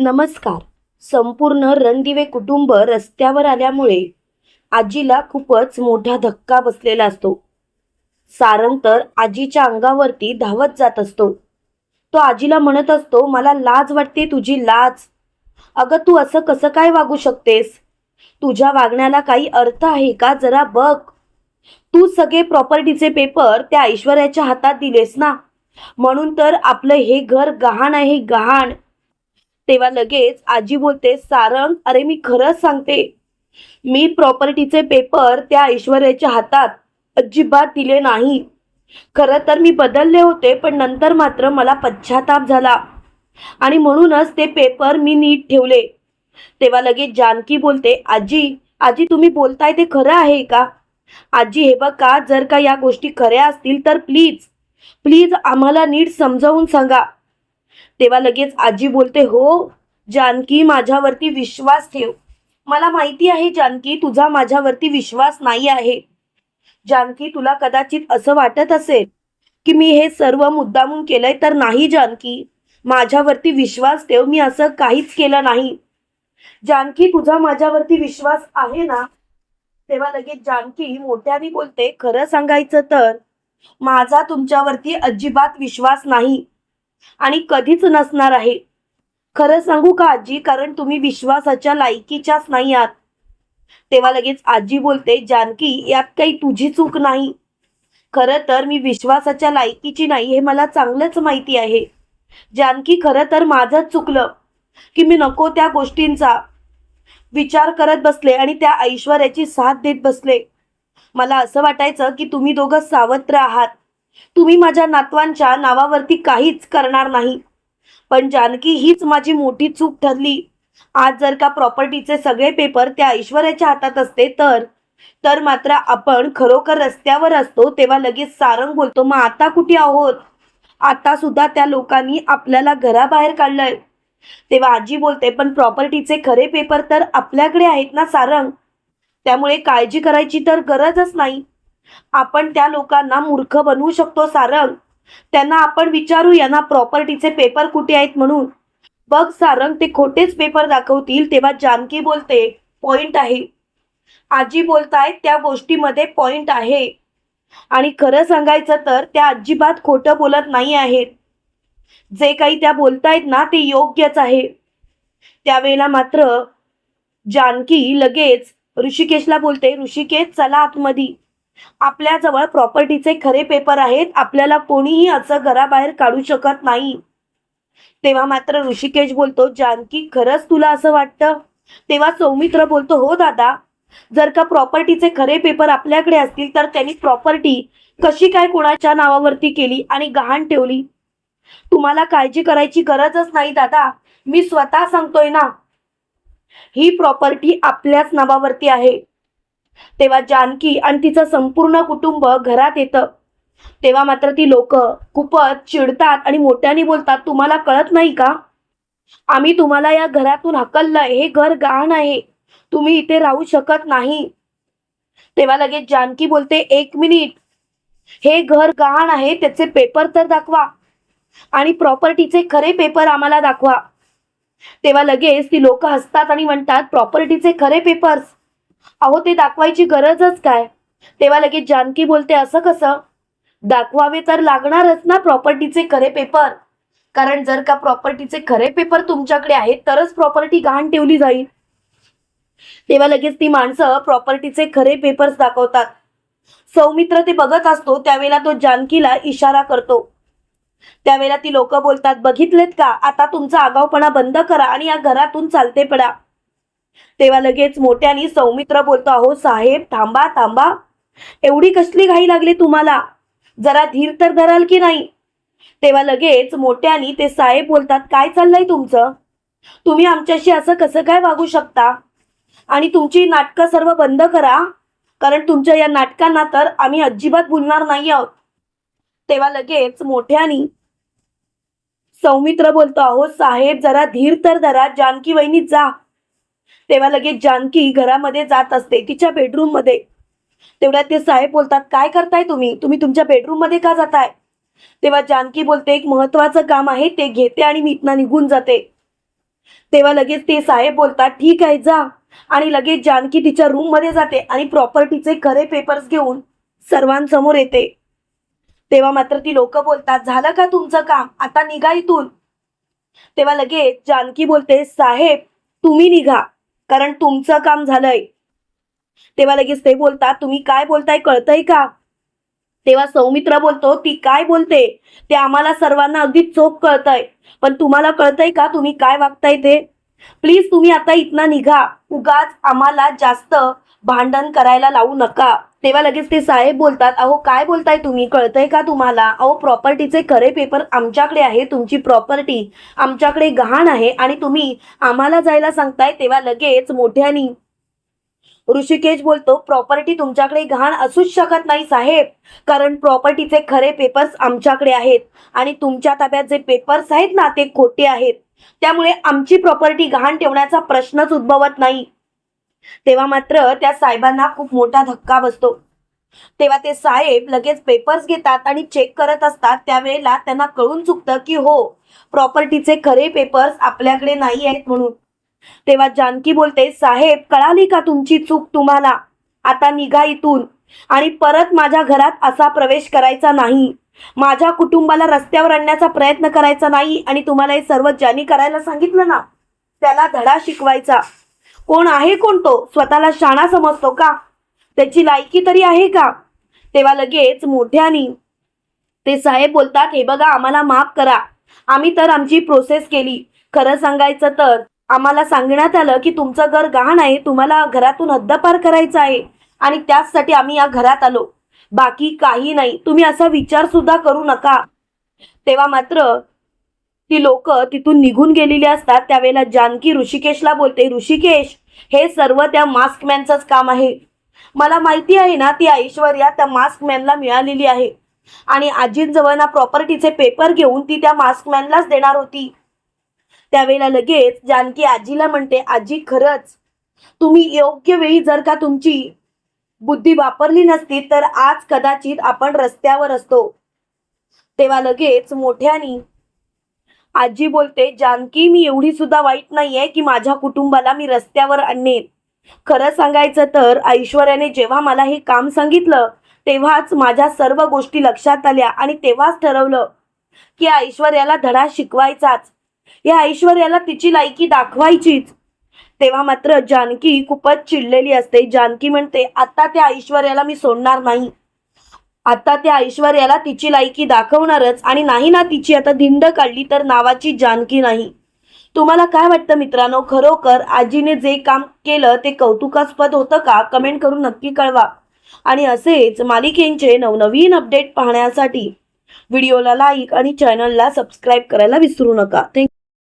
नमस्कार. संपूर्ण रणदिवे कुटुंब रस्त्यावर आल्यामुळे आजीला खूपच मोठा धक्का बसलेला असतो. सारंग तर आजीच्या अंगावरती धावत जात असतो. तो आजीला म्हणत असतो मला लाज वाटते तुझी लाज. अगं तू असं कसं काय वागू शकतेस? तुझ्या वागण्याला काही अर्थ आहे का? जरा बघ. तू सगळे प्रॉपर्टीचे पेपर त्या ऐश्वर्याच्या हातात दिलेस ना? म्हणून तर आपलं हे घर गहाण आहे गहाण. तेव्हा लगेच आजी बोलते सारंग अरे मी खरंच सांगते. मी प्रॉपर्टीचे पेपर त्या ऐश्वर्याच्या हातात अजिबात दिले नाही. खरं तर मी बदलले होते पण नंतर मात्र मला पश्चाताप झाला. आणि म्हणूनच ते पेपर मी नीट ठेवले. तेव्हा लगेच जानकी बोलते आजी आजी तुम्ही बोलताय ते खरं आहे का? आजी हे बघा जर का या गोष्टी खऱ्या असतील तर प्लीज प्लीज आम्हाला नीट समजावून सांगा. तेव्हा लगेच आजी बोलते हो जानकी माझ्यावरती विश्वास ठेव. मला माहिती आहे जानकी तुझा माझ्यावरती विश्वास नाही आहे. जानकी तुला कदाचित असं वाटत असेल की मी हे सर्व मुद्दामून केलंय तर नाही जानकी. माझ्यावरती विश्वास ठेव मी असं काहीच केलं नाही. जानकी तुझा माझ्यावरती विश्वास आहे ना? तेव्हा लगेच जानकी मोठ्याने बोलते खरं सांगायचं तर माझा तुमच्यावरती अजिबात विश्वास नाही. आणि कधीच नसणार आहे. खरं सांगू का आजी? कारण तुम्ही विश्वासाच्या लायकीच्याच नाही आहात. तेव्हा लगेच आजी बोलते जानकी यात काही तुझी चूक नाही. खरं तर मी विश्वासाच्या लायकीची नाही हे मला चांगलंच माहिती आहे. जानकी खरं तर माझंच चुकलं की मी नको त्या गोष्टींचा विचार करत बसले आणि त्या ऐश्वर्याची साथ देत बसले. मला असं वाटायचं की तुम्ही दोघं सावत्र आहात. तुम्ही माझ्या नातवांच्या नावावरती काहीच करणार नाही. पण जानकी हीच माझी मोठी चूक ठरली. आज जर का प्रॉपर्टीचे सगळे पेपर त्या ऐश्वर्याच्या हातात असते तर तर मात्र आपण खरोखर रस्त्यावर असतो तेव्हा लगेच सारंग बोलतो मग आता कुठे आहोत? आता सुद्धा त्या लोकांनी आपल्याला घराबाहेर काढलंय. तेव्हा आजी बोलते पण प्रॉपर्टीचे खरे पेपर तर आपल्याकडे आहेत ना सारंग? त्यामुळे काळजी करायची तर गरजच नाही. आपण त्या लोकांना मूर्ख बनवू शकतो सारंग. त्यांना आपण विचारू यांना प्रॉपर्टीचे पेपर कुठे आहेत म्हणून. बघ सारंग ते खोटेच पेपर दाखवतील तेव्हा जानकी बोलते पॉइंट आहे. आजी बोलतायत त्या गोष्टीमध्ये पॉइंट आहे. आणि खरं सांगायचं तर त्या अजिबात खोटं बोलत नाही आहेत. जे काही त्या बोलतायत ना ते योग्यच आहे. त्यावेळेला मात्र जानकी लगेच ऋषिकेशला बोलते ऋषिकेश चला आतमध्ये. आपल्याजवळ प्रॉपर्टीचे खरे पेपर आहेत. आपल्याला कोणीही असं घराबाहेर काढू शकत नाही. तेव्हा मात्र ऋषिकेश बोलतो जानकी खरंच तुला असं वाटतं? तेव्हा सौमित्र बोलतो हो दादा. जर का प्रॉपर्टीचे खरे पेपर आपल्याकडे असतील तर त्यांनी प्रॉपर्टी कशी काय कोणाच्या नावावरती केली आणि गहाण ठेवली? तुम्हाला काळजी करायची गरजच नाही दादा. मी स्वतः सांगतोय ना. ही प्रॉपर्टी आपल्याच नावावरती आहे. तेव्हा जानकी आणि तिचं संपूर्ण कुटुंब घरात येतं. तेव्हा मात्र ती लोक खूपच चिडतात आणि मोठ्याने बोलतात तुम्हाला कळत नाही का? आम्ही तुम्हाला या घरातून हकललंय. हे घर गहाण आहे. तुम्ही इथे राहू शकत नाही. तेव्हा लगेच जानकी बोलते एक मिनिट. हे घर गहाण आहे त्याचे पेपर तर दाखवा. आणि प्रॉपर्टीचे खरे पेपर आम्हाला दाखवा. तेव्हा लगेच ती लोक हसतात आणि म्हणतात प्रॉपर्टीचे खरे पेपर्स. अहो ते दाखवायची गरजच काय? तेव्हा लगेच जानकी बोलते असं कसं? दाखवावे तर लागणारच ना प्रॉपर्टीचे खरे पेपर कारण जर का प्रॉपर्टीचे खरे पेपर तुमच्याकडे आहेत तरच प्रॉपर्टी गहाण ठेवली जाईल. तेव्हा लगेच ती माणसं प्रॉपर्टीचे खरे पेपर्स दाखवतात. सौमित्र ते बघत असतो त्यावेळेला तो जानकीला इशारा करतो. त्यावेळेला ती लोक बोलतात बघितलेत का? आता तुमचा आगाऊपणा बंद करा आणि या घरातून चालते पडा. तेव्हा लगेच मोठ्याने सौमित्र बोलतो अहो साहेब थांबा थांबा. एवढी कसली घाई लागली तुम्हाला? जरा धीर तर धराल की नाही? तेव्हा लगेच मोठ्याने ते साहेब बोलतात काय चाललंय तुमचं? तुम्ही आमच्याशी असं कसं काय वागू शकता? आणि तुमची नाटकं सर्व बंद करा. कारण तुमच्या या नाटकांना तर आम्ही अजिबात भुलणार नाही आहोत. तेव्हा लगेच मोठ्यानी सौमित्र बोलतो अहो साहेब जरा धीर तर धरा. जानकी वहिनी जा. तेव्हा लगेच जानकी घरामध्ये जात असते तिच्या बेडरूममध्ये. तेवढ्यात ते साहेब बोलतात काय करताय तुम्ही? तुम्ही तुमच्या बेडरूममध्ये का जाताय? तेव्हा जानकी बोलते एक महत्वाचं काम आहे ते घेते आणि मी इथनं निघून जाते. तेव्हा लगेच ते साहेब बोलतात ठीक आहे जा. आणि लगेच जानकी तिच्या रूममध्ये जाते आणि प्रॉपर्टीचे खरे पेपर्स घेऊन सर्वांसमोर येते. तेव्हा मात्र ती लोक बोलतात झालं का तुमचं काम? आता निघा इथून. तेव्हा लगेच जानकी बोलते साहेब तुम्ही निघा. कारण तुमचं काम झालंय. तेव्हा लगेच ते बोलतात तुम्ही काय बोलताय कळतंय का? तेव्हा सौमित्र बोलतो ती काय बोलते? ते आम्हाला सर्वांना अगदी चोख कळतंय. पण तुम्हाला कळतंय का तुम्ही काय वागताय ते? प्लीज तुम्ही आता इथनं निघा. उगाच आम्हाला जास्त भांडण करायला लावू नका. तेव्हा लगेच ते साहेब बोलतात अहो काय बोलताय तुम्ही? कळतंय का तुम्हाला? अहो प्रॉपर्टीचे खरे पेपर आमच्याकडे आहे तुमची प्रॉपर्टी आमच्याकडे गहाण आहे आणि तुम्ही आम्हाला जायला सांगताय. तेव्हा लगेच मोठ्यानी ऋषिकेश बोलतो प्रॉपर्टी तुमच्याकडे गहाण असूच शकत नाही साहेब कारण प्रॉपर्टीचे खरे पेपर्स आमच्याकडे आहेत आणि तुमच्या ताब्यात जे पेपर्स आहेत ना ते खोटे आहेत. त्यामुळे आमची प्रॉपर्टी गहाण ठेवण्याचा प्रश्नच उद्भवत नाही. तेव्हा मात्र त्या साहेबांना खूप मोठा धक्का बसतो. तेव्हा ते साहेब लगेच पेपर्स घेतात आणि चेक करत असतात. त्यावेळेला त्यांना कळून चुकतं की हो प्रॉपर्टीचे खरे पेपर्स आपल्याकडे नाही आहेत म्हणून. तेव्हा जानकी बोलते साहेब कळाली का तुमची चूक तुम्हाला? आता निघा इथून. आणि परत माझ्या घरात असा प्रवेश करायचा नाही. माझ्या कुटुंबाला रस्त्यावर आणण्याचा प्रयत्न करायचा नाही आणि तुम्हाला हे सर्व ज्यांनी करायला सांगितलं ना त्याला धडा शिकवायचा. कोण आहे कोण तो? स्वतःला शाणा समजतो का? त्याची लायकी तरी आहे का? तेव्हा लगेच मोठ्यानी ते साहेब बोलतात हे बघा आम्हाला माफ करा. आम्ही तर आमची प्रोसेस केली. खरं सांगायचं तर आम्हाला सांगण्यात आलं की तुमचं घर गहाण आहे तुम्हाला घरातून हद्दपार करायचं आहे. आणि त्याचसाठी आम्ही या घरात आलो. बाकी काही नाही. तुम्ही असा विचार सुद्धा करू नका. तेव्हा मात्र ती लोक तिथून निघून गेलेली असतात. त्यावेळेला जानकी ऋषिकेशला बोलते ऋषिकेश हे सर्व त्या मास्कमॅनचंच काम आहे. मला माहिती आहे ना ती ऐश्वर्या त्या मास्कमॅनला मिळालेली आहे. आणि आजींजवळ ना प्रॉपर्टीचे पेपर घेऊन ती त्या मास्कमॅनलाच देणार होती. त्यावेळेला लगेच जानकी आजीला म्हणते आजी खरंच तुम्ही योग्य वेळी जर का तुमची बुद्धी वापरली नसती तर आज कदाचित आपण रस्त्यावर असतो. तेव्हा लगेच मोठ्यानी आजी बोलते जानकी मी एवढी सुद्धा वाईट नाहीये की माझ्या कुटुंबाला मी रस्त्यावर आणेन. खरं सांगायचं तर ऐश्वर्याने जेव्हा मला हे काम सांगितलं तेव्हाच माझ्या सर्व गोष्टी लक्षात आल्या आणि तेव्हाच ठरवलं की ऐश्वर्याला धडा शिकवायचाच. या ऐश्वर्याला तिची लायकी दाखवायचीच. तेव्हा मात्र जानकी खूपच चिडलेली असते. जानकी म्हणते आता त्या ऐश्वर्याला मी सोडणार नाही. आता त्या ऐश्वर्याला तिची लायकी दाखवणारच आणि नाही ना तिची आता धिंड काढली तर नावाची जानकी नाही. तुम्हाला काय वाटतं मित्रांनो? खरोखर आजीने जे काम केलं ते कौतुकास्पद होतं का? कमेंट करून नक्की कळवा. आणि असेच मालिकेंचे नवनवीन अपडेट पाहण्यासाठी व्हिडिओला लाईक आणि चॅनलला सबस्क्राईब करायला विसरू नका. थँक्यू